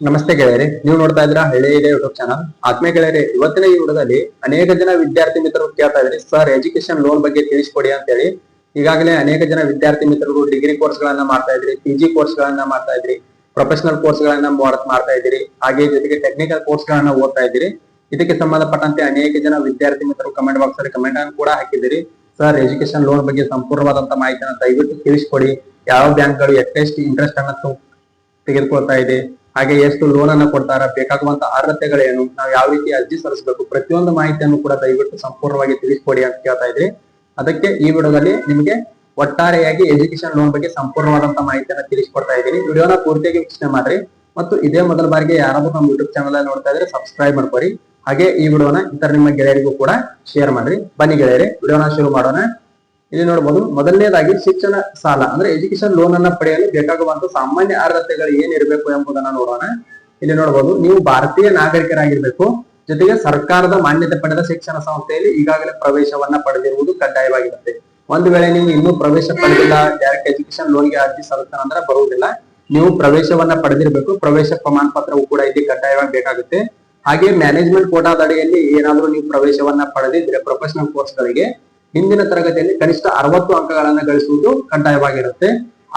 ನಮಸ್ತೆ ಗೆಳೆಯರೆ, ನೀವು ನೋಡ್ತಾ ಇದ್ದೀರಾ ಹಳ್ಳಿ ಇದೆ ಯೂಟ್ಯೂಬ್ ಚಾನಲ್. ಆತ್ಮೀಯ ಗೆಳೆಯರೆ, ಇವತ್ತಿನ ಈ ವಿಡಿಯೋದಲ್ಲಿ ಅನೇಕ ಜನ ವಿದ್ಯಾರ್ಥಿ ಮಿತ್ರರು ಕೇಳ್ತಾ ಇದ್ರಿ ಸರ್ ಎಜುಕೇಶನ್ ಲೋನ್ ಬಗ್ಗೆ ತಿಳಿಸ್ಕೊಡಿ ಅಂತ ಹೇಳಿ ಈಗಾಗಲೇ ಅನೇಕ ಜನ ವಿದ್ಯಾರ್ಥಿ ಮಿತ್ರರು ಡಿಗ್ರಿ ಕೋರ್ಸ್ ಗಳನ್ನ ಮಾಡ್ತಾ ಇದ್ರಿ ಪಿ ಜಿ ಕೋರ್ಸ್ ಗಳನ್ನ ಮಾಡ್ತಾ ಇದ್ರಿ ಪ್ರೊಫೆಷನಲ್ ಕೋರ್ಸ್ ಗಳನ್ನ ಮಾಡ್ತಾ ಇದ್ರಿ, ಹಾಗೆ ಜೊತೆಗೆ ಟೆಕ್ನಿಕಲ್ ಕೋರ್ಸ್ ಗಳನ್ನ ಓದ್ತಾ ಇದ್ರಿ. ಇದಕ್ಕೆ ಸಂಬಂಧಪಟ್ಟಂತೆ ಅನೇಕ ಜನ ವಿದ್ಯಾರ್ಥಿ ಮಿತ್ರರು ಕಮೆಂಟ್ ಬಾಕ್ಸ್ ಅಲ್ಲಿ ಕಮೆಂಟ್ ಅನ್ನು ಕೂಡ ಹಾಕಿದಿರಿ ಸರ್ ಎಜುಕೇಶನ್ ಲೋನ್ ಬಗ್ಗೆ ಸಂಪೂರ್ಣವಾದಂತ ಮಾಹಿತಿಯನ್ನು ದಯವಿಟ್ಟು ತಿಳಿಸ್ಕೊಡಿ. ಯಾವ ಬ್ಯಾಂಕ್ಗಳು ಎಷ್ಟೆಷ್ಟು ಇಂಟ್ರೆಸ್ಟ್ ಅನ್ನ ತೆಗೆದುಕೊಳ್ತಾ ಇದೆ ಹಾಗೆ ಎಷ್ಟು ಲೋನ್ ಅನ್ನ ಕೊಡ್ತಾರ, ಬೇಕಾಗುವಂತ ಅರ್ಹತೆಗಳೇನು, ನಾವು ಯಾವ ರೀತಿ ಅರ್ಜಿ ಸಲ್ಲಿಸಬೇಕು, ಪ್ರತಿಯೊಂದು ಮಾಹಿತಿಯನ್ನು ಕೂಡ ದಯವಿಟ್ಟು ಸಂಪೂರ್ಣವಾಗಿ ತಿಳಿಸ್ಕೊಡಿ ಅಂತ ಕೇಳ್ತಾ ಇದ್ರಿ. ಅದಕ್ಕೆ ಈ ವಿಡಿಯೋದಲ್ಲಿ ನಿಮಗೆ ಒಟ್ಟಾರೆಯಾಗಿ ಎಜುಕೇಶನ್ ಲೋನ್ ಬಗ್ಗೆ ಸಂಪೂರ್ಣವಾದಂತ ಮಾಹಿತಿಯನ್ನು ತಿಳಿಸ್ಕೊಡ್ತಾ ಇದ್ದೀನಿ. ವಿಡಿಯೋನ ಪೂರ್ತಿಯಾಗಿ ವೀಕ್ಷಣೆ ಮಾಡ್ರಿ. ಮತ್ತು ಇದೇ ಮೊದಲ ಬಾರಿಗೆ ಯಾರಾದ್ರೂ ನಮ್ಮ ಯೂಟ್ಯೂಬ್ ಚಾನಲ್ ನೋಡ್ತಾ ಇದ್ರೆ ಸಬ್ಸ್ಕ್ರೈಬ್ ಮಾಡ್ಕೊರಿ. ಹಾಗೆ ಈ ವಿಡಿಯೋನ ಇತರ ನಿಮ್ಮ ಗೆಳೆಯರಿಗೂ ಕೂಡ ಶೇರ್ ಮಾಡ್ರಿ. ಬನ್ನಿ ಗೆಳೆಯರಿ, ವಿಡಿಯೋನ ಶುರು ಮಾಡೋಣ. ಇಲ್ಲಿ ನೋಡಬಹುದು ಮೊದಲನೇದಾಗಿ ಶಿಕ್ಷಣ ಸಾಲ, ಅಂದ್ರೆ ಎಜುಕೇಶನ್ ಲೋನ್ ಅನ್ನ ಪಡೆಯಲು ಬೇಕಾಗುವಂತ ಸಾಮಾನ್ಯ ಅರ್ಹತೆಗಳು ಏನಿರಬೇಕು ಎಂಬುದನ್ನ ನೋಡೋಣ. ಇಲ್ಲಿ ನೋಡಬಹುದು ನೀವು ಭಾರತೀಯ ನಾಗರಿಕರಾಗಿರ್ಬೇಕು, ಜೊತೆಗೆ ಸರ್ಕಾರದ ಮಾನ್ಯತೆ ಪಡೆದ ಶಿಕ್ಷಣ ಸಂಸ್ಥೆಯಲ್ಲಿ ಈಗಾಗಲೇ ಪ್ರವೇಶವನ್ನ ಪಡೆದಿರುವುದು ಕಡ್ಡಾಯವಾಗಿರುತ್ತೆ. ಒಂದು ವೇಳೆ ನೀವು ಇನ್ನೂ ಪ್ರವೇಶ ಪಡೆದಿಲ್ಲ ಡೈರೆಕ್ಟ್ ಎಜುಕೇಶನ್ ಲೋನ್ಗೆ ಅರ್ಜಿ ಸಲ್ಲಿಸ್ತಾನೆ ಅಂದ್ರೆ ಬರುವುದಿಲ್ಲ, ನೀವು ಪ್ರವೇಶವನ್ನ ಪಡೆದಿರಬೇಕು, ಪ್ರವೇಶ ಪ್ರಮಾಣ ಪತ್ರವು ಕೂಡ ಇಲ್ಲಿ ಕಡ್ಡಾಯವಾಗಿ ಬೇಕಾಗುತ್ತೆ. ಹಾಗೆ ಮ್ಯಾನೇಜ್ಮೆಂಟ್ ಕೋಟಾದ ಅಡಿಯಲ್ಲಿ ಏನಾದ್ರೂ ನೀವು ಪ್ರವೇಶವನ್ನ ಪಡೆದಿದ್ರೆ ಪ್ರೊಫೆಷನಲ್ ಕೋರ್ಸ್ಗಳಿಗೆ ಹಿಂದಿನ ತರಗತಿಯಲ್ಲಿ ಕನಿಷ್ಠ ಅರವತ್ತು ಅಂಕಗಳನ್ನು ಗಳಿಸುವುದು ಕಡ್ಡಾಯವಾಗಿರುತ್ತೆ.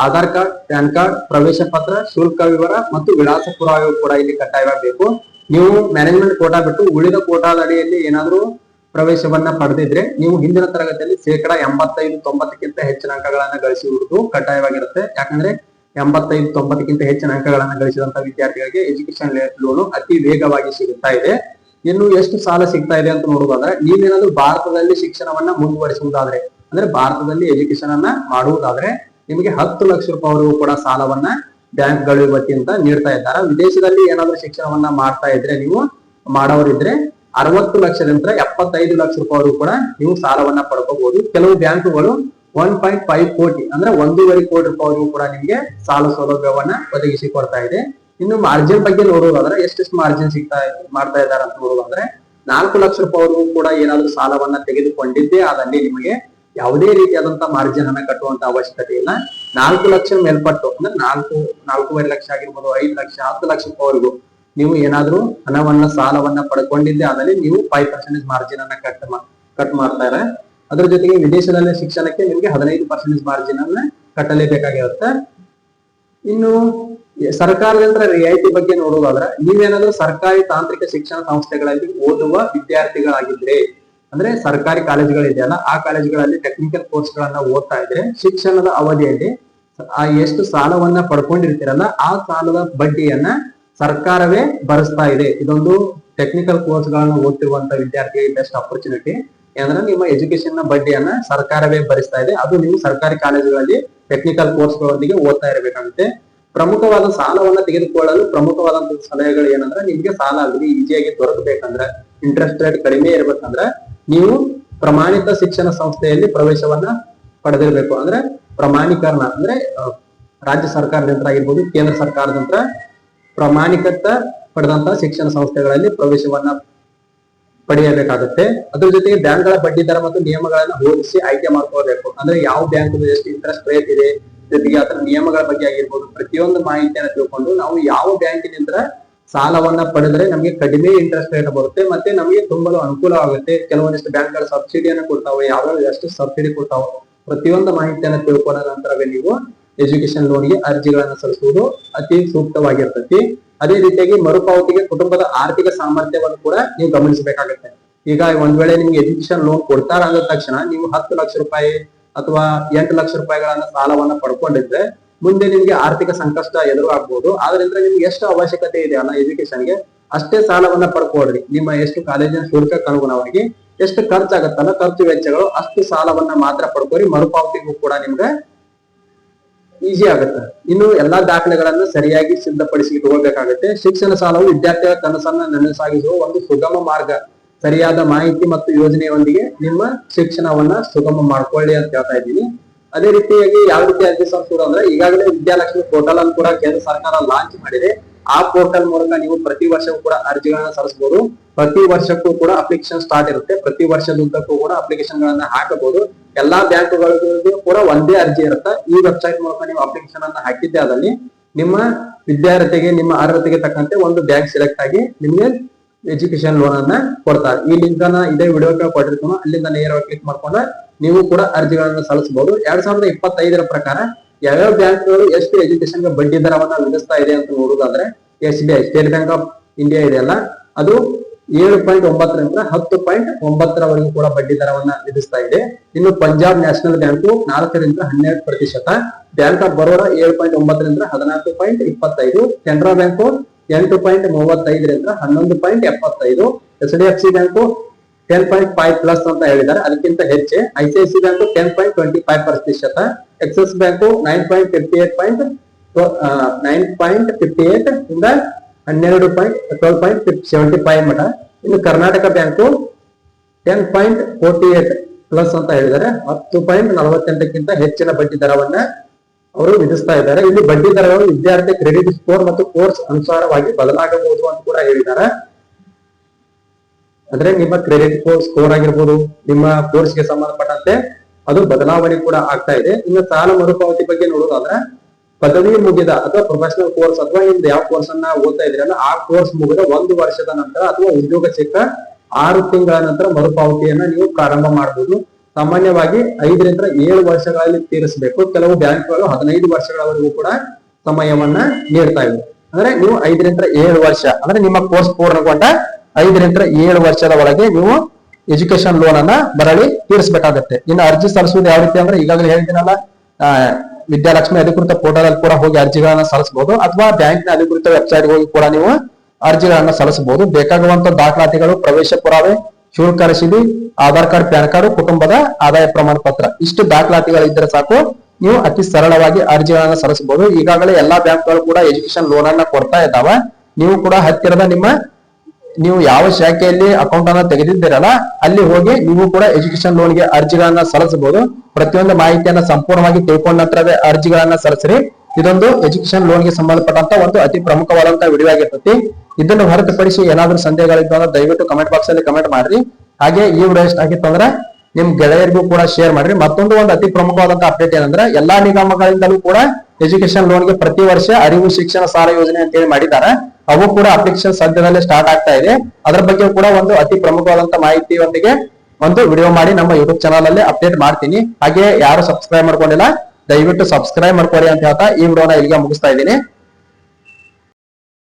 ಆಧಾರ್ ಕಾರ್ಡ್, ಪ್ಯಾನ್ ಕಾರ್ಡ್, ಪ್ರವೇಶ ಪತ್ರ, ಶುಲ್ಕ ವಿವರ ಮತ್ತು ವಿಳಾಸ ಪುರಾವೆಯು ಕೂಡ ಇಲ್ಲಿ ಕಡ್ಡಾಯವಾಗಬೇಕು ನೀವು ಮ್ಯಾನೇಜ್ಮೆಂಟ್ ಕೋಟಾ ಬಿಟ್ಟು ಉಳಿದ ಕೋಟಾದ ಅಡಿಯಲ್ಲಿ ಏನಾದರೂ ಪ್ರವೇಶವನ್ನ ಪಡೆದಿದ್ರೆ ನೀವು ಹಿಂದಿನ ತರಗತಿಯಲ್ಲಿ ಶೇಕಡ ಎಂಬತ್ತೈದು ತೊಂಬತ್ತಕ್ಕಿಂತ ಹೆಚ್ಚಿನ ಅಂಕಗಳನ್ನ ಗಳಿಸುವುದು ಕಡ್ಡಾಯವಾಗಿರುತ್ತೆ. ಯಾಕಂದ್ರೆ ಎಂಬತ್ತೈದು ತೊಂಬತ್ತಕ್ಕಿಂತ ಹೆಚ್ಚಿನ ಅಂಕಗಳನ್ನ ಗಳಿಸಿದಂತ ವಿದ್ಯಾರ್ಥಿಗಳಿಗೆ ಎಜುಕೇಶನ್ ಲೋನು ಅತಿ ವೇಗವಾಗಿ ಸಿಗುತ್ತಾ ಇದೆ. ಇನ್ನು ಎಷ್ಟು ಸಾಲ ಸಿಗ್ತಾ ಇದೆ ಅಂತ ನೋಡುವುದಾದ್ರೆ, ನೀವೇನಾದ್ರೂ ಭಾರತದಲ್ಲಿ ಶಿಕ್ಷಣವನ್ನ ಮುಂದುವರಿಸುವುದಾದ್ರೆ, ಅಂದ್ರೆ ಭಾರತದಲ್ಲಿ ಎಜುಕೇಶನ್ ಅನ್ನ ಮಾಡುವುದಾದ್ರೆ, ನಿಮಗೆ ಹತ್ತು ಲಕ್ಷ ರೂಪಾಯಿವರೆಗೂ ಕೂಡ ಸಾಲವನ್ನ ಬ್ಯಾಂಕ್ಗಳು ಅಂತ ನೀಡ್ತಾ ಇದ್ದಾರೆ. ವಿದೇಶದಲ್ಲಿ ಏನಾದ್ರೂ ಶಿಕ್ಷಣವನ್ನ ಮಾಡ್ತಾ ಇದ್ರೆ ನೀವು, ಮಾಡೋರಿದ್ರೆ ಅರವತ್ತು ಲಕ್ಷದಿಂದ ಎಪ್ಪತ್ತೈದು ಲಕ್ಷ ರೂಪಾಯಿವರೆಗೂ ಕೂಡ ನೀವು ಸಾಲವನ್ನ ಪಡ್ಕೋಬಹುದು. ಕೆಲವು ಬ್ಯಾಂಕುಗಳು ಒನ್ ಪಾಯಿಂಟ್ ಫೈವ್ ಕೋಟಿ, ಅಂದ್ರೆ ಒಂದೂವರೆ ಕೋಟಿ ರೂಪಾಯಿವರೆಗೂ ಕೂಡ ನಿಮಗೆ ಸಾಲ ಸೌಲಭ್ಯವನ್ನ ಒದಗಿಸಿ ಕೊಡ್ತಾ ಇದೆ. ಇನ್ನು ಮಾರ್ಜಿನ್ ಬಗ್ಗೆ ನೋಡೋದಾದ್ರೆ ಎಷ್ಟೆಷ್ಟು ಮಾರ್ಜಿನ್ ಸಿಗ್ತಾ ಮಾಡ್ತಾ ಇದ್ದಾರೆ ಅಂತ ನೋಡೋದಾದ್ರೆ ನಾಲ್ಕು ಲಕ್ಷ ರೂಪಾಯಿವರೆಗೂ ಕೂಡ ಏನಾದ್ರೂ ಸಾಲವನ್ನ ತೆಗೆದುಕೊಂಡಿದ್ದೇ ಆದಲ್ಲಿ ನಿಮಗೆ ಯಾವುದೇ ರೀತಿಯಾದಂತಹ ಮಾರ್ಜಿನ್ ಅನ್ನ ಕಟ್ಟುವಂತ ಅವಶ್ಯಕತೆ ಇಲ್ಲ. ನಾಲ್ಕು ಲಕ್ಷ ಮೇಲ್ಪಟ್ಟು, ಅಂದ್ರೆ ನಾಲ್ಕು, ನಾಲ್ಕೂವರೆ ಲಕ್ಷ ಆಗಿರ್ಬೋದು, ಐದು ಲಕ್ಷ, ಹತ್ತು ಲಕ್ಷ ರೂಪಾಯಿವರೆಗೂ ನೀವು ಏನಾದ್ರೂ ಹಣವನ್ನ, ಸಾಲವನ್ನ ಪಡ್ಕೊಂಡಿದ್ದೆ ಆದಲ್ಲಿ ನೀವು ಫೈವ್ ಪರ್ಸೆಂಟೇಜ್ ಮಾರ್ಜಿನ್ ಅನ್ನ ಕಟ್ ಕಟ್ ಮಾಡ್ತಾರೆ ಅದ್ರ ಜೊತೆಗೆ ವಿದೇಶದಲ್ಲಿ ಶಿಕ್ಷಣಕ್ಕೆ ನಿಮಗೆ ಹದಿನೈದು ಪರ್ಸೆಂಟೇಜ್ ಮಾರ್ಜಿನ್ ಅನ್ನ ಕಟ್ಟಲೇಬೇಕಾಗಿರುತ್ತೆ. ಇನ್ನು ಸರ್ಕಾರದಿಂದ ರಿಯಾಯಿತಿ ಬಗ್ಗೆ ನೋಡುವುದಾದ್ರೆ, ನೀವೇನಾದ್ರೂ ಸರ್ಕಾರಿ ತಾಂತ್ರಿಕ ಶಿಕ್ಷಣ ಸಂಸ್ಥೆಗಳಲ್ಲಿ ಓದುವ ವಿದ್ಯಾರ್ಥಿಗಳಾಗಿದ್ರೆ, ಅಂದ್ರೆ ಸರ್ಕಾರಿ ಕಾಲೇಜುಗಳಿದೆಯಲ್ಲ, ಆ ಕಾಲೇಜುಗಳಲ್ಲಿ ಟೆಕ್ನಿಕಲ್ ಕೋರ್ಸ್ ಗಳನ್ನ ಓದ್ತಾ ಇದ್ರೆ, ಶಿಕ್ಷಣದ ಅವಧಿಯಲ್ಲಿ ಆ ಎಷ್ಟು ಸಾಲವನ್ನ ಪಡ್ಕೊಂಡಿರ್ತೀರಲ್ಲ, ಆ ಸಾಲದ ಬಡ್ಡಿಯನ್ನ ಸರ್ಕಾರವೇ ಭರಿಸ್ತಾ ಇದೆ. ಇದೊಂದು ಟೆಕ್ನಿಕಲ್ ಕೋರ್ಸ್ ಗಳನ್ನ ಓದ್ತಿರುವಂತ ವಿದ್ಯಾರ್ಥಿಗಳಿಗೆ ಬೆಸ್ಟ್ ಅಪರ್ಚುನಿಟಿ ಅಂದ್ರೆ ನಿಮ್ಮ ಎಜುಕೇಶನ್ನ ಬಡ್ಡಿಯನ್ನ ಸರ್ಕಾರವೇ ಭರಿಸ್ತಾ ಇದೆ. ಅದು ನೀವು ಸರ್ಕಾರಿ ಕಾಲೇಜುಗಳಲ್ಲಿ ಟೆಕ್ನಿಕಲ್ ಕೋರ್ಸ್ ಗಳೊಂದಿಗೆ ಓದ್ತಾ ಇರಬೇಕಾಗುತ್ತೆ. ಪ್ರಮುಖವಾದ ಸಾಲವನ್ನ ತೆಗೆದುಕೊಳ್ಳಲು ಪ್ರಮುಖವಾದಂತಹ ಸಲಹೆಗಳು ಏನಂದ್ರೆ ನಿಮ್ಗೆ ಸಾಲ ಆಗಲಿ ಈಸಿಯಾಗಿ ದೊರಕಬೇಕಂದ್ರೆ ಇಂಟ್ರೆಸ್ಟ್ ರೇಟ್ ಕಡಿಮೆ ಇರ್ಬೇಕಂದ್ರೆ ನೀವು ಪ್ರಮಾಣಿತ ಶಿಕ್ಷಣ ಸಂಸ್ಥೆಯಲ್ಲಿ ಪ್ರವೇಶವನ್ನ ಪಡೆದಿರ್ಬೇಕು. ಅಂದ್ರೆ ಪ್ರಮಾಣೀಕರಣ ಅಂದ್ರೆ ರಾಜ್ಯ ಸರ್ಕಾರದಿಂದ ಆಗಿರ್ಬೋದು, ಕೇಂದ್ರ ಸರ್ಕಾರದಂತ ಪ್ರಮಾಣಿಕತ ಪಡೆದಂತಹ ಶಿಕ್ಷಣ ಸಂಸ್ಥೆಗಳಲ್ಲಿ ಪ್ರವೇಶವನ್ನ ಪಡೆಯಬೇಕಾಗುತ್ತೆ. ಅದ್ರ ಜೊತೆಗೆ ಬ್ಯಾಂಕ್ಗಳ ಬಡ್ಡಿ ದರ ಮತ್ತು ನಿಯಮಗಳನ್ನ ಹೋಲಿಸಿ ಆಯ್ಕೆ ಮಾಡ್ಕೋಬೇಕು. ಅಂದ್ರೆ ಯಾವ ಬ್ಯಾಂಕ್ ಎಷ್ಟು ಇಂಟ್ರೆಸ್ಟ್ ರೇಟ್ ಇದೆ ಜೊತೆಗೆ ಅದರ ನಿಯಮಗಳ ಬಗ್ಗೆ ಆಗಿರ್ಬೋದು, ಪ್ರತಿಯೊಂದು ಮಾಹಿತಿಯನ್ನು ತಿಳ್ಕೊಂಡು ನಾವು ಯಾವ ಬ್ಯಾಂಕಿನಿಂದ ಸಾಲವನ್ನ ಪಡೆದ್ರೆ ನಮಗೆ ಕಡಿಮೆ ಇಂಟ್ರೆಸ್ಟ್ ರೇಟ್ ಬರುತ್ತೆ ಮತ್ತೆ ನಮಗೆ ತುಂಬಲು ಅನುಕೂಲವಾಗುತ್ತೆ ಕೆಲವೊಂದಿಷ್ಟು ಬ್ಯಾಂಕ್ಗಳ ಸಬ್ಸಿಡಿಯನ್ನು ಕೊಡ್ತಾವೆ ಯಾವ್ಯಾವ ಎಷ್ಟು ಸಬ್ಸಿಡಿ ಕೊಡ್ತಾವ, ಪ್ರತಿಯೊಂದು ಮಾಹಿತಿಯನ್ನ ತಿಳ್ಕೊಂಡ ನಂತರವೇ ನೀವು ಎಜುಕೇಶನ್ ಲೋನ್ಗೆ ಅರ್ಜಿಗಳನ್ನ ಸಲ್ಲಿಸುವುದು ಅತಿ ಸೂಕ್ತವಾಗಿರ್ತೈತಿ. ಅದೇ ರೀತಿಯಾಗಿ ಮರುಪಾವತಿಗೆ ಕುಟುಂಬದ ಆರ್ಥಿಕ ಸಾಮರ್ಥ್ಯವನ್ನು ಕೂಡ ನೀವು ಗಮನಿಸಬೇಕಾಗುತ್ತೆ. ಈಗ ಒಂದ್ ವೇಳೆ ನಿಮ್ಗೆ ಎಜುಕೇಶನ್ ಲೋನ್ ಕೊಡ್ತಾರ ಅಂದ ತಕ್ಷಣ ನೀವು ಹತ್ತು ಲಕ್ಷ ರೂಪಾಯಿ ಅಥವಾ ಎಂಟು ಲಕ್ಷ ರೂಪಾಯಿಗಳನ್ನ ಸಾಲವನ್ನ ಪಡ್ಕೊಂಡಿದ್ರೆ ಮುಂದೆ ನಿಮ್ಗೆ ಆರ್ಥಿಕ ಸಂಕಷ್ಟ ಎದುರು ಆಗ್ಬೋದು ಆದ್ರಿಂದ ನಿಮ್ಗೆ ಎಷ್ಟು ಅವಶ್ಯಕತೆ ಇದೆ ಅಲ್ಲ ಎಜುಕೇಶನ್ಗೆ ಅಷ್ಟೇ ಸಾಲವನ್ನ ಪಡ್ಕೊಡ್ರಿ ನಿಮ್ಮ ಎಷ್ಟು ಕಾಲೇಜಿನ ಶುಲ್ಕಕ್ಕೆ ಅನುಗುಣವಾಗಿ ಎಷ್ಟು ಖರ್ಚಾಗತ್ತಲ್ಲ, ಖರ್ಚು ವೆಚ್ಚಗಳು, ಅಷ್ಟು ಸಾಲವನ್ನ ಮಾತ್ರ ಪಡ್ಕೊರಿ. ಮರುಪಾವತಿಗೂ ಕೂಡ ನಿಮ್ಗೆ ಈಸಿ ಆಗುತ್ತೆ. ಇನ್ನು ಎಲ್ಲಾ ದಾಖಲೆಗಳನ್ನು ಸರಿಯಾಗಿ ಸಿದ್ಧಪಡಿಸಿ ಇಟ್ಕೊಳ್ಬೇಕಾಗುತ್ತೆ ಶಿಕ್ಷಣ ಸಾಲವು ವಿದ್ಯಾರ್ಥಿಗಳ ಕನಸನ್ನ ನನಸಾಗಿಸುವ ಒಂದು ಸುಗಮ ಮಾರ್ಗ. ಸರಿಯಾದ ಮಾಹಿತಿ ಮತ್ತು ಯೋಜನೆಯೊಂದಿಗೆ ನಿಮ್ಮ ಶಿಕ್ಷಣವನ್ನ ಸುಗಮ ಮಾಡ್ಕೊಳ್ಳಿ ಅಂತ ಹೇಳ್ತಾ ಇದ್ದೀನಿ. ಅದೇ ರೀತಿಯಾಗಿ ಯಾವ ರೀತಿ ಅರ್ಜಿ ಸಲ್ಲಿಸೋದು ಅಂದ್ರೆ ಈಗಾಗಲೇ ವಿದ್ಯಾಲಕ್ಷ್ಮಿ ಪೋರ್ಟಲ್ ಅನ್ನು ಕೂಡ ಕೇಂದ್ರ ಸರ್ಕಾರ ಲಾಂಚ್ ಮಾಡಿದೆ. ಆ ಪೋರ್ಟಲ್ ಮೂಲಕ ನೀವು ಪ್ರತಿ ವರ್ಷವೂ ಕೂಡ ಅರ್ಜಿಗಳನ್ನ ಸಲ್ಲಿಸಬಹುದು. ಪ್ರತಿ ವರ್ಷಕ್ಕೂ ಕೂಡ ಅಪ್ಲಿಕೇಶನ್ ಸ್ಟಾರ್ಟ್ ಇರುತ್ತೆ. ಪ್ರತಿ ವರ್ಷದುದ್ದಕ್ಕೂ ಕೂಡ ಅಪ್ಲಿಕೇಶನ್ ಗಳನ್ನ ಹಾಕಬಹುದು. ಎಲ್ಲಾ ಬ್ಯಾಂಕ್ಗಳಿಗೂ ಕೂಡ ಒಂದೇ ಅರ್ಜಿ ಇರುತ್ತೆ. ಈ ವೆಬ್ಸೈಟ್ ಮೂಲಕ ನೀವು ಅಪ್ಲಿಕೇಶನ್ ಅನ್ನ ಹಾಕಿದ್ದೆ ಅದರಲ್ಲಿ ನಿಮ್ಮ ವಿದ್ಯಾರ್ಥಿಗೆ, ನಿಮ್ಮ ಅರ್ಹತೆಗೆ ತಕ್ಕಂತೆ ಒಂದು ಬ್ಯಾಂಕ್ ಸೆಲೆಕ್ಟ್ ಆಗಿ ನಿಮಗೆ ಎಜುಕೇಶನ್ ಲೋನ್ ಅನ್ನ ಕೊಡ್ತಾರೆ. ಈ ಲಿಂಕ್ ಅನ್ನ ಇದೇ ವಿಡಿಯೋ ಕೊಟ್ಟಿರ್ತೀನೋ. ಅಲ್ಲಿಂದ ನೇರವಾಗಿ ಕ್ಲಿಕ್ ಮಾಡ್ಕೊಂಡ್ರೆ ನೀವು ಕೂಡ ಅರ್ಜಿಗಳನ್ನ ಸಲ್ಲಿಸಬಹುದು. ಎರಡ್ ಸಾವಿರದ ಇಪ್ಪತ್ತೈದರ ಪ್ರಕಾರ ಯಾವ್ಯಾವ ಬ್ಯಾಂಕ್ಗಳು ಎಷ್ಟು ಎಜುಕೇಶನ್ ಬಡ್ಡಿ ದರವನ್ನ ವಿಧಿಸ್ತಾ ಇದೆ ಅಂತ ನೋಡುದಾದ್ರೆ S B I State Bank of India ಇದೆಯಲ್ಲ ಅದು ಏಳು ಪಾಯಿಂಟ್ ಒಂಬತ್ತರಿಂದ ಹತ್ತು ಪಾಯಿಂಟ್ ಒಂಬತ್ತರವರೆಗೂ ಕೂಡ ಬಡ್ಡಿ ದರವನ್ನ ವಿಧಿಸ್ತಾ ಇದೆ. ಇನ್ನು ಪಂಜಾಬ್ ನ್ಯಾಷನಲ್ ಬ್ಯಾಂಕ್ ನಾಲ್ಕರಿಂದ ಹನ್ನೆರಡು ಪ್ರತಿಶತ. ಬ್ಯಾಂಕ್ ಆಫ್ ಬರೋಡಾ ಏಳು ಪಾಯಿಂಟ್ ಒಂಬತ್ತರಿಂದ ಹದಿನಾಲ್ಕು ಪಾಯಿಂಟ್ ಇಪ್ಪತ್ತೈದು. ಕೆನರಾ ಬ್ಯಾಂಕು ಎಂಟು ಪಾಯಿಂಟ್ ಮೂವತ್ತೈದರಿಂದ ಹನ್ನೊಂದು ಪಾಯಿಂಟ್ ಎಪ್ಪತ್ತೈದು. H D F C bank ten point five plus ಅಂತ ಹೇಳಿದ್ದಾರೆ. ಅದಕ್ಕಿಂತ ಹೆಚ್ಚೆ C bank ten point twenty five ಪ್ರತಿಶತ. Axis bank nine point fifty eight point nine point fifty eight ಇಂದ ಹನ್ನೆರಡು point twelve point seventy five ಮಟ ಇನ್ನು Karnataka bank ten point forty eight plus ಅಂತ ಹೇಳಿದ್ದಾರೆ. ಹತ್ತು ಪಾಯಿಂಟ್ ನಲವತ್ತೆಂಟಕ್ಕಿಂತ ಹೆಚ್ಚಿನ ಬಡ್ಡಿ ದರವನ್ನ ಅವರು ವಿಧಿಸ್ತಾ ಇದ್ದಾರೆ. ಇಲ್ಲಿ ಬಡ್ಡಿ ದರಗಳು ವಿದ್ಯಾರ್ಥಿ ಕ್ರೆಡಿಟ್ ಸ್ಕೋರ್ ಮತ್ತು ಕೋರ್ಸ್ ಅನುಸಾರವಾಗಿ ಬದಲಾಗಬಹುದು ಅಂತ ಕೂಡ ಹೇಳಿದ್ದಾರೆ. ಅಂದ್ರೆ ನಿಮ್ಮ ಕ್ರೆಡಿಟ್ ಸ್ಕೋರ್ ಆಗಿರ್ಬೋದು, ನಿಮ್ಮ ಕೋರ್ಸ್ಗೆ ಸಂಬಂಧಪಟ್ಟಂತೆ ಅದು ಬದಲಾವಣೆ ಕೂಡ ಆಗ್ತಾ ಇದೆ. ಇನ್ನು ಸಾಲ ಮರುಪಾವತಿ ಬಗ್ಗೆ ನೋಡೋದಾದ್ರೆ, ಪದವಿ ಮುಗಿದ ಅಥವಾ ಪ್ರೊಫೆಷನಲ್ ಕೋರ್ಸ್ ಅಥವಾ ನಿಮ್ದು ಯಾವ ಕೋರ್ಸ್ ಅನ್ನ ಓದ್ತಾ ಇದ್ರಲ್ಲ ಆ ಕೋರ್ಸ್ ಮುಗಿದ ಒಂದು ವರ್ಷದ ನಂತರ ಅಥವಾ ಉದ್ಯೋಗ ಸಿಕ್ಕ ಆರು ತಿಂಗಳ ನಂತರ ಮರುಪಾವತಿಯನ್ನ ನೀವು ಪ್ರಾರಂಭ ಮಾಡಬಹುದು ಸಾಮಾನ್ಯವಾಗಿ ಐದರಿಂದ ಏಳು ವರ್ಷಗಳಲ್ಲಿ ತೀರಿಸಬೇಕು. ಕೆಲವು ಬ್ಯಾಂಕ್ಗಳು ಹದಿನೈದು ವರ್ಷಗಳವರೆಗೂ ಕೂಡ ಸಮಯವನ್ನ ನೀಡ್ತಾ ಇವೆ. ಅಂದ್ರೆ ನೀವು ಐದರಿಂದ ಏಳು ವರ್ಷ ಅಂದ್ರೆ ನಿಮ್ಮ ಕೋರ್ಸ್ ಪೂರ್ಣಗೊಂಡ ಐದರಿಂದ ಏಳು ವರ್ಷದ ಒಳಗೆ ನೀವು ಎಜುಕೇಶನ್ ಲೋನ್ ಅನ್ನ ಬರಳಿ ತೀರಿಸಬೇಕಾಗತ್ತೆ. ಇನ್ನು ಅರ್ಜಿ ಸಲ್ಲಿಸುವುದು ಯಾವ ರೀತಿ ಅಂದ್ರೆ ಈಗಾಗಲೇ ಹೇಳಿದ್ದೀನಲ್ಲ ಆ, ವಿದ್ಯಾಲಕ್ಷ್ಮಿ ಅಧಿಕೃತ ಪೋರ್ಟಲ್ ಅಲ್ಲಿ ಕೂಡ ಹೋಗಿ ಅರ್ಜಿಗಳನ್ನ ಸಲ್ಲಿಸಬಹುದು ಅಥವಾ ಬ್ಯಾಂಕ್ನ ಅಧಿಕೃತ ವೆಬ್ಸೈಟ್ ಹೋಗಿ ಕೂಡ ನೀವು ಅರ್ಜಿಗಳನ್ನ ಸಲ್ಲಿಸಬಹುದು ಬೇಕಾಗುವಂತ ದಾಖಲಾತಿಗಳು ಪ್ರವೇಶ ಪುರಾವೆ ಶುಲ್ಕ ರಸೀದಿ ಆಧಾರ್ ಕಾರ್ಡ್, ಪ್ಯಾನ್ ಕಾರ್ಡ್, ಕುಟುಂಬದ ಆದಾಯ ಪ್ರಮಾಣ ಪತ್ರ ಇಷ್ಟು ದಾಖಲಾತಿಗಳಿದ್ದರೆ ಸಾಕು. ನೀವು ಅತಿ ಸರಳವಾಗಿ ಅರ್ಜಿಗಳನ್ನ ಸಲ್ಲಿಸಬಹುದು. ಈಗಾಗಲೇ ಎಲ್ಲಾ ಬ್ಯಾಂಕ್ಗಳು ಕೂಡ ಎಜುಕೇಶನ್ ಲೋನ್ ಅನ್ನ ಕೊಡ್ತಾ ಇದ್ದಾವೆ. ನೀವು ಕೂಡ ಹತ್ತಿರದ ನಿಮ್ಮ, ನೀವು ಯಾವ ಶಾಖೆಯಲ್ಲಿ ಅಕೌಂಟ್ ಅನ್ನ ತೆಗೆದಿದ್ದೀರಲ್ಲ, ಅಲ್ಲಿ ಹೋಗಿ ನೀವು ಕೂಡ ಎಜುಕೇಶನ್ ಲೋನ್ಗೆ ಅರ್ಜಿಗಳನ್ನ ಸಲ್ಲಿಸಬಹುದು. ಪ್ರತಿಯೊಂದು ಮಾಹಿತಿಯನ್ನ ಸಂಪೂರ್ಣವಾಗಿ ತಿಳ್ಕೊಂಡ ನಂತರವೇ ಅರ್ಜಿಗಳನ್ನ ಸಲ್ಲಿಸ್ರಿ. ಇದೊಂದು ಎಜುಕೇಶನ್ ಲೋನ್ಗೆ ಸಂಬಂಧಪಟ್ಟಂತ ಒಂದು ಅತಿ ಪ್ರಮುಖವಾದಂತಹ ವಿಡಿಯೋ ಆಗಿರ್ತೈತಿ. ಇದನ್ನು ಹೊರತುಪಡಿಸಿ ಏನಾದ್ರೂ ಸಂದೇಹಗಳಿದ್ದು ಅಂದ್ರೆ ದಯವಿಟ್ಟು ಕಮೆಂಟ್ ಬಾಕ್ಸ್ ಅಲ್ಲಿ ಕಮೆಂಟ್ ಮಾಡ್ರಿ. ಹಾಗೆ ಈ ವಿಡಿಯೋ ಇಷ್ಟ ಆಗಿತ್ತು ಅಂದ್ರೆ ನಿಮ್ ಗೆಳೆಯರಿಗೂ ಕೂಡ ಶೇರ್ ಮಾಡ್ರಿ. ಮತ್ತೊಂದು ಒಂದು ಅತಿ ಪ್ರಮುಖವಾದಂತಹ ಅಪ್ಡೇಟ್ ಏನಂದ್ರೆ ಎಲ್ಲಾ ನಿಗಮಗಳಿಂದಲೂ ಕೂಡ ಎಜುಕೇಶನ್ ಲೋನ್ಗೆ ಪ್ರತಿ ವರ್ಷ ಅರಿವು ಶಿಕ್ಷಣ ಸಾಲ ಯೋಜನೆ ಅಂತ ಹೇಳಿ ಮಾಡಿದ್ದಾರೆ. ಅವು ಕೂಡ ಅಪ್ಲಿಕೇಶನ್ ಸದ್ಯದಲ್ಲೇ ಸ್ಟಾರ್ಟ್ ಆಗ್ತಾ ಇದೆ. ಅದರ ಬಗ್ಗೆ ಕೂಡ ಒಂದು ಅತಿ ಪ್ರಮುಖವಾದಂತ ಮಾಹಿತಿಯೊಂದಿಗೆ ಒಂದು ವಿಡಿಯೋ ಮಾಡಿ ನಮ್ಮ ಯೂಟ್ಯೂಬ್ ಚಾನಲ್ ಅಲ್ಲಿ ಅಪ್ಡೇಟ್ ಮಾಡ್ತೀನಿ. ಹಾಗೆ ಯಾರು ಸಬ್ಸ್ಕ್ರೈಬ್ ಮಾಡ್ಕೊಂಡಿಲ್ಲ ದಯವಿಟ್ಟು ಸಬ್ಸ್ಕ್ರೈಬ್ ಮಾಡ್ಕೊಳ್ಳಿ ಅಂತ ಹೇಳ್ತಾ ಈ ವಿಡಿಯೋನ ಇಲ್ಲಿಗೆ ಮುಗಿಸ್ತಾ ಇದ್ದೀನಿ.